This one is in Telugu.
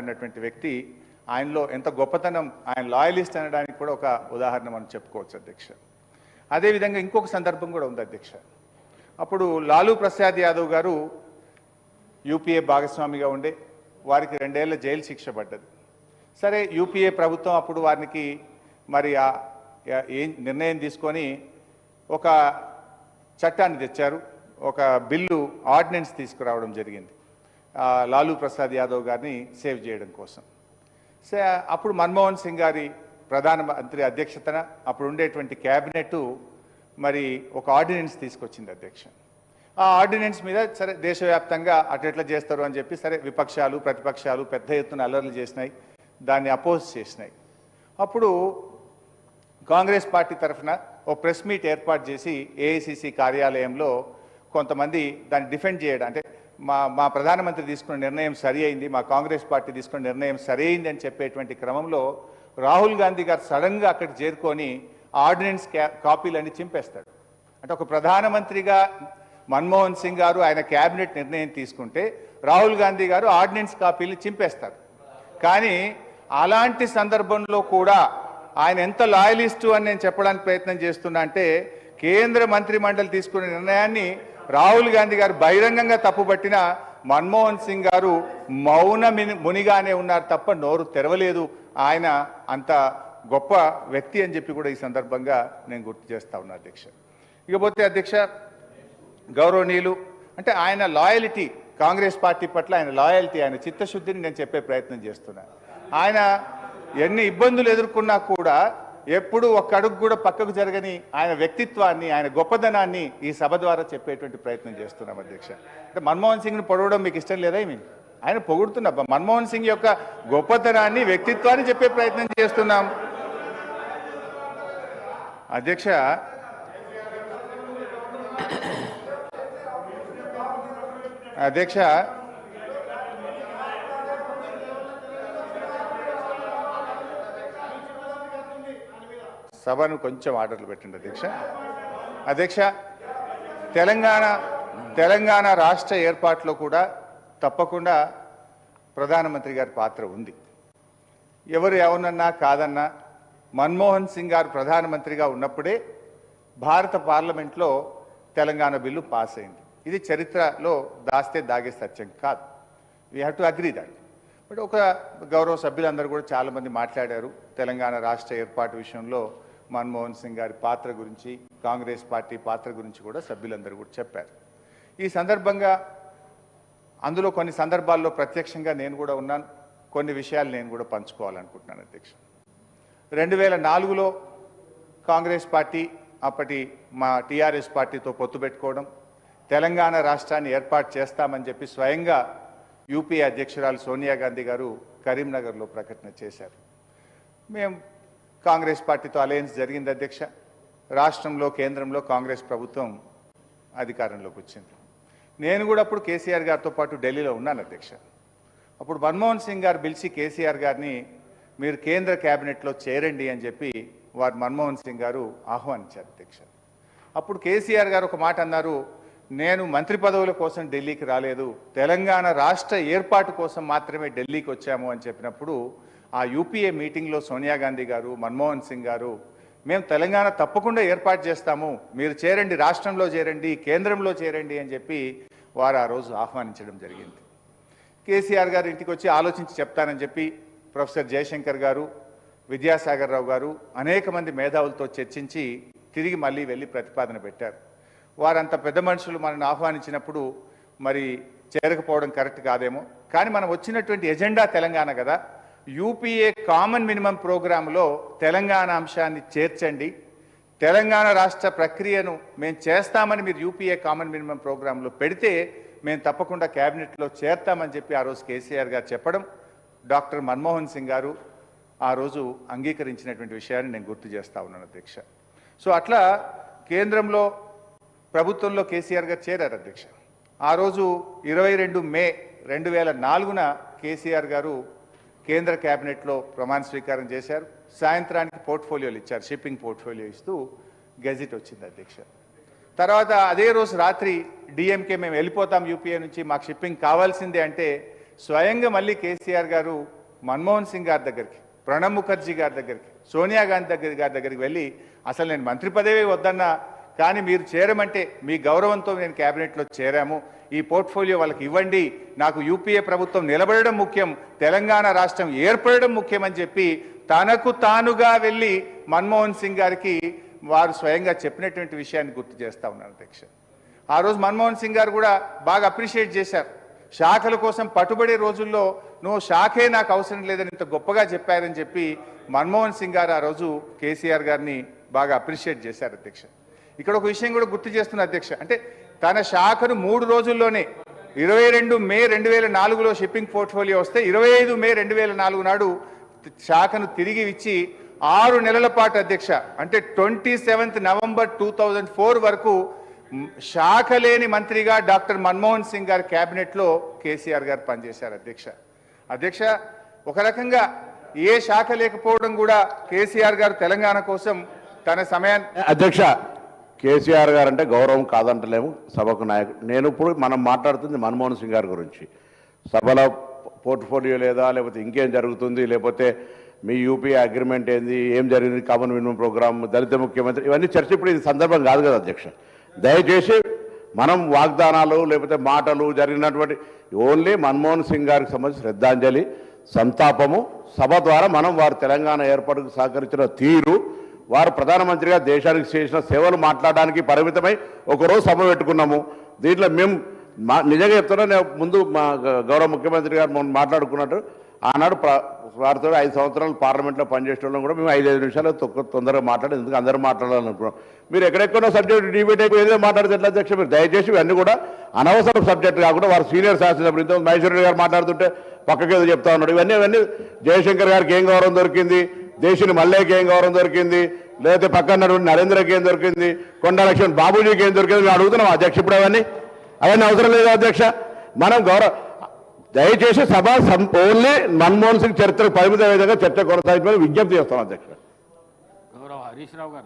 అన్నటువంటి వ్యక్తి ఆయనలో ఎంత గొప్పతనం ఆయన లాయలిస్ట్ అనడానికి కూడా ఒక ఉదాహరణ మనం చెప్పుకోవచ్చు అధ్యక్ష. అదేవిధంగా ఇంకొక సందర్భం కూడా ఉంది అధ్యక్ష. అప్పుడు లాలూ ప్రసాద్ యాదవ్ గారు యూపీఏ భాగస్వామిగా ఉండే వారికి రెండేళ్ళ జైలు శిక్ష పడ్డది. సరే యూపీఏ ప్రభుత్వం అప్పుడు వారికి మరి ఏం నిర్ణయం తీసుకొని ఒక చట్టాన్ని తెచ్చారు ఒక బిల్లు ఆర్డినెన్స్ తీసుకురావడం జరిగింది. లాలూ ప్రసాద్ యాదవ్ గారిని సేవ్ చేయడం కోసం. సే అప్పుడు మన్మోహన్ సింగ్ గారి ప్రధానమంత్రి అధ్యక్షతన అప్పుడు ఉండేటువంటి క్యాబినెట్ మరి ఒక ఆర్డినెన్స్ తీసుకొచ్చింది అధ్యక్ష. ఆ ఆర్డినెన్స్ మీద సరే దేశవ్యాప్తంగా అటు చేస్తారు అని చెప్పి సరే విపక్షాలు ప్రతిపక్షాలు పెద్ద ఎత్తున అల్లర్లు చేసినాయి దాన్ని అపోజ్ చేసినాయి. అప్పుడు కాంగ్రెస్ పార్టీ తరఫున ఓ ప్రెస్ మీట్ ఏర్పాటు చేసి ఏఐసిసి కార్యాలయంలో కొంతమంది దాన్ని డిఫెండ్ చేయడం అంటే మా మా ప్రధానమంత్రి తీసుకున్న నిర్ణయం సరి అయింది మా కాంగ్రెస్ పార్టీ తీసుకున్న నిర్ణయం సరి అయింది అని చెప్పేటువంటి క్రమంలో రాహుల్ గాంధీ గారు సడన్గా అక్కడికి చేరుకొని ఆర్డినెన్స్ కాపీలన్నీ చింపేస్తాడు. అంటే ఒక ప్రధానమంత్రిగా మన్మోహన్ సింగ్ గారు ఆయన క్యాబినెట్ నిర్ణయం తీసుకుంటే రాహుల్ గాంధీ గారు ఆర్డినెన్స్ కాపీలు చింపేస్తారు. కానీ అలాంటి సందర్భంలో కూడా ఆయన ఎంత లాయలిస్టు అని నేను చెప్పడానికి ప్రయత్నం చేస్తున్నా అంటే కేంద్ర మంత్రి మండలి తీసుకున్న నిర్ణయాన్ని రాహుల్ గాంధీ గారు బహిరంగంగా తప్పుపట్టిన మన్మోహన్ సింగ్ గారు మౌన మిని- మునిగానే ఉన్నారు తప్ప నోరు తెరవలేదు. ఆయన అంత గొప్ప వ్యక్తి అని చెప్పి కూడా ఈ సందర్భంగా నేను గుర్తు చేస్తా ఉన్నా అధ్యక్ష. ఇకపోతే అధ్యక్ష గౌరవనీయులు అంటే ఆయన లాయలిటీ కాంగ్రెస్ పార్టీ పట్ల ఆయన లాయల్టీ ఆయన చిత్తశుద్ధిని నేను చెప్పే ప్రయత్నం చేస్తున్నా. ఆయన ఎన్ని ఇబ్బందులు ఎదుర్కొన్నా కూడా ఎప్పుడు ఒక్క అడుగు కూడా పక్కకు జరగని ఆయన వ్యక్తిత్వాన్ని ఆయన గొప్పదనాన్ని ఈ సభ ద్వారా చెప్పేటువంటి ప్రయత్నం చేస్తున్నాం అధ్యక్ష. అంటే మన్మోహన్ సింగ్ని పొడవడం మీకు ఇష్టం లేదా ఏమి? ఆయన పొగుడుతున్నా మన్మోహన్ సింగ్ యొక్క గొప్పతనాన్ని వ్యక్తిత్వాన్ని చెప్పే ప్రయత్నం చేస్తున్నాం. అధ్యక్ష అధ్యక్ష సభను కొంచెం ఆర్డర్లు పెట్టండి అధ్యక్ష. అధ్యక్ష తెలంగాణ తెలంగాణ రాష్ట్ర ఏర్పాటులో కూడా తప్పకుండా ప్రధానమంత్రి గారి పాత్ర ఉంది. ఎవరు ఎవరన్నా కాదన్నా మన్మోహన్ సింగ్ గారు ప్రధానమంత్రిగా ఉన్నప్పుడే భారత పార్లమెంట్లో తెలంగాణ బిల్లు పాస్ అయింది. ఇది చరిత్రలో దాస్తే దాగే సత్యం కాదు. We have to agree that but ఒక గౌరవ సభ్యులందరూ కూడా చాలామంది మాట్లాడారు. తెలంగాణ రాష్ట్ర ఏర్పాటు విషయంలో మన్మోహన్ సింగ్ గారి పాత్ర గురించి కాంగ్రెస్ పార్టీ పాత్ర గురించి కూడా సభ్యులందరూ కూడా చెప్పారు. ఈ సందర్భంగా అందులో కొన్ని సందర్భాల్లో ప్రత్యక్షంగా నేను కూడా ఉన్నాను. కొన్ని విషయాలు నేను కూడా పంచుకోవాలనుకుంటున్నాను అధ్యక్ష. రెండు వేల నాలుగులో కాంగ్రెస్ పార్టీ అప్పటి మా టీఆర్ఎస్ పార్టీతో పొత్తు పెట్టుకోవడం తెలంగాణ రాష్ట్రాన్ని ఏర్పాటు చేస్తామని చెప్పి స్వయంగా యూపీ అధ్యక్షురాలు సోనియా గాంధీ గారు కరీంనగర్లో ప్రకటన చేశారు. మేము కాంగ్రెస్ పార్టీతో అలయన్స్ జరిగింది అధ్యక్ష. రాష్ట్రంలో కేంద్రంలో కాంగ్రెస్ ప్రభుత్వం అధికారంలోకి వచ్చింది. నేను కూడా అప్పుడు కేసీఆర్ గారితో పాటు ఢిల్లీలో ఉన్నాను అధ్యక్ష. అప్పుడు మన్మోహన్ సింగ్ గారు పిలిచి కేసీఆర్ గారిని మీరు కేంద్ర కేబినెట్లో చేరండి అని చెప్పి వారు మన్మోహన్ సింగ్ గారు ఆహ్వానించారు అధ్యక్ష. అప్పుడు కేసీఆర్ గారు ఒక మాట అన్నారు నేను మంత్రి పదవుల కోసం ఢిల్లీకి రాలేదు. తెలంగాణ రాష్ట్ర ఏర్పాటు కోసం మాత్రమే ఢిల్లీకి వచ్చాము అని చెప్పినప్పుడు ఆ యూపీఏ మీటింగ్లో సోనియా గాంధీ గారు మన్మోహన్ సింగ్ గారు మేము తెలంగాణ తప్పకుండా ఏర్పాటు చేస్తాము. మీరు చేరండి రాష్ట్రంలో చేరండి కేంద్రంలో చేరండి అని చెప్పి వారు ఆ రోజు ఆహ్వానించడం జరిగింది. కేసీఆర్ గారు ఇంటికి వచ్చి ఆలోచించి చెప్తానని చెప్పి ప్రొఫెసర్ జయశంకర్ గారు విద్యాసాగర్ రావు గారు అనేక మంది మేధావులతో చర్చించి తిరిగి మళ్ళీ వెళ్ళి ప్రతిపాదన పెట్టారు. వారంత పెద్ద మనుషులు మనల్ని ఆహ్వానించినప్పుడు మరి చేరకపోవడం కరెక్ట్ కాదేమో. కానీ మనం వచ్చినటువంటి ఎజెండా తెలంగాణ కదా. యూపీఏ కామన్ మినిమం ప్రోగ్రాంలో తెలంగాణ అంశాన్ని చేర్చండి. తెలంగాణ రాష్ట్ర ప్రక్రియను మేము చేస్తామని మీరు యూపీఏ కామన్ మినిమం ప్రోగ్రాంలో పెడితే మేము తప్పకుండా క్యాబినెట్లో చేర్తామని చెప్పి ఆ రోజు కేసీఆర్ గారు చెప్పడం. డాక్టర్ మన్మోహన్ సింగ్ గారు ఆ రోజు అంగీకరించినటువంటి విషయాన్ని నేను గుర్తు చేస్తా ఉన్నాను అధ్యక్ష. సో అట్లా కేంద్రంలో ప్రభుత్వంలో కేసీఆర్ గారు చేరారు అధ్యక్ష. ఆ రోజు ఇరవై రెండు మే రెండు వేల నాలుగున కేసీఆర్ గారు కేంద్ర కేబినెట్లో ప్రమాణ స్వీకారం చేశారు. సాయంత్రానికి పోర్ట్ఫోలియోలు ఇచ్చారు. షిప్పింగ్ పోర్ట్ఫోలియో ఇస్తూ గెజిట్ వచ్చింది అధ్యక్ష. తర్వాత అదే రోజు రాత్రి డిఎంకే మేము వెళ్ళిపోతాం యూపీఏ నుంచి మాకు షిప్పింగ్ కావాల్సిందే అంటే స్వయంగా మళ్ళీ కేసీఆర్ గారు మన్మోహన్ సింగ్ గారి దగ్గరికి ప్రణబ్ ముఖర్జీ గారి దగ్గరికి సోనియా గాంధీ దగ్గర గారి దగ్గరికి వెళ్ళి అసలు నేను మంత్రి పదవి వద్దన్నా కానీ మీరు చేరమంటే మీ గౌరవంతో నేను క్యాబినెట్లో చేరాము. ఈ పోర్ట్ఫోలియో వాళ్ళకి ఇవ్వండి. నాకు యూపీఏ ప్రభుత్వం నిలబడడం ముఖ్యం తెలంగాణ రాష్ట్రం ఏర్పడడం ముఖ్యమని చెప్పి తనకు తానుగా వెళ్ళి మన్మోహన్ సింగ్ గారికి వారు స్వయంగా చెప్పినటువంటి విషయాన్ని గుర్తు చేస్తా ఉన్నారు అధ్యక్ష. ఆ రోజు మన్మోహన్ సింగ్ గారు కూడా బాగా అప్రిషియేట్ చేశారు. శాఖల కోసం పట్టుబడే రోజుల్లో నువ్వు శాఖే నాకు అవసరం లేదని ఇంత గొప్పగా చెప్పారని చెప్పి మన్మోహన్ సింగ్ గారు ఆ రోజు కేసీఆర్ గారిని బాగా అప్రిషియేట్ చేశారు అధ్యక్ష. ఇక్కడ ఒక విషయం కూడా గుర్తు చేస్తున్న అధ్యక్ష. అంటే తన శాఖను మూడు రోజుల్లోనే ఇరవై రెండు మే రెండు వేల నాలుగులో షిప్పింగ్ పోర్ట్ఫోలియో వస్తే ఇరవై ఐదు మే రెండు వేల నాలుగు నాడు శాఖను తిరిగి ఇచ్చి ఆరు నెలల పాటు అధ్యక్ష అంటే twenty seventh November two thousand four వరకు శాఖ లేని మంత్రిగా డాక్టర్ మన్మోహన్ సింగ్ గారి క్యాబినెట్లో కేసీఆర్ గారు పనిచేశారు అధ్యక్ష. అధ్యక్ష ఒక రకంగా ఏ శాఖ లేకపోవడం కూడా కేసీఆర్ గారు తెలంగాణ కోసం తన సమయాన్ని అధ్యక్ష కేసీఆర్ గారు అంటే గౌరవం కాదంటలేము సభకు నాయకుడు నేను ఇప్పుడు మనం మాట్లాడుతుంది మన్మోహన్ సింగ్ గారి గురించి. సభలో పోర్ట్ఫోలియో లేదా లేకపోతే ఇంకేం జరుగుతుంది లేకపోతే మీ యూపీఏ అగ్రిమెంట్ ఏంది ఏం జరిగింది కామన్ మినిమం ప్రోగ్రామ్ దళిత ముఖ్యమంత్రి ఇవన్నీ చర్చ ఇప్పుడు ఇది సందర్భం కాదు కదా అధ్యక్ష. దయచేసి మనం వాగ్దానాలు లేకపోతే మాటలు జరిగినటువంటి ఓన్లీ మన్మోహన్ సింగ్ గారికి సంబంధించి శ్రద్ధాంజలి సంతాపము సభ ద్వారా మనం వారు తెలంగాణ ఏర్పాటుకు సహకరించిన తీరు వారు ప్రధానమంత్రిగా దేశానికి చేసిన సేవలు మాట్లాడడానికి పరిమితమై ఒకరోజు సభ పెట్టుకున్నాము. దీంట్లో మేము మా నిజంగా చెప్తున్నా నేను ముందు మా గౌరవ ముఖ్యమంత్రి గారు మాట్లాడుకున్నట్టు ఆనాడు వారితో ఐదు సంవత్సరాలు పార్లమెంట్లో పనిచేసే కూడా మేము ఐదు ఐదు నిమిషాలు తొక్క తొందరగా మాట్లాడి ఎందుకు అందరూ మాట్లాడాలనుకున్నాం మీరు ఎక్కడెక్కడో సబ్జెక్ట్ డిబేట్ అయిపోయి ఏదో మాట్లాడితే ఎట్లా అధ్యక్ష? మీరు దయచేసి ఇవన్నీ కూడా అనవసరం సబ్జెక్ట్ కాకుండా వారు సీనియర్ శాసనసభ్యులు ఇంతకుముందు మహేశ్వర గారు మాట్లాడుతుంటే పక్కకి ఏదో చెప్తా ఉన్నాడు. ఇవన్నీ ఇవన్నీ జయశంకర్ గారికి ఏం గౌరవం దొరికింది? దేశుని మల్లేకి ఏం గౌరవం దొరికింది? లేకపోతే పక్కన నరేంద్రకి ఏం దొరికింది? కొండ లక్ష్మణ్ బాబుజీకి ఏం దొరికింది? మేము అడుగుతున్నాం అధ్యక్ష ఇప్పుడు అవన్నీ. అవన్నీ అవసరం లేదు అధ్యక్ష. మనం గౌరవ దయచేసి సభ ఓన్లీ మన్మోహన్ సింగ్ చరిత్రకు పరిమిత విధంగా చర్చ కొనసాగించమని విజ్ఞప్తి చేస్తాం అధ్యక్ష. గౌరవ హరీష్ రావు గారు.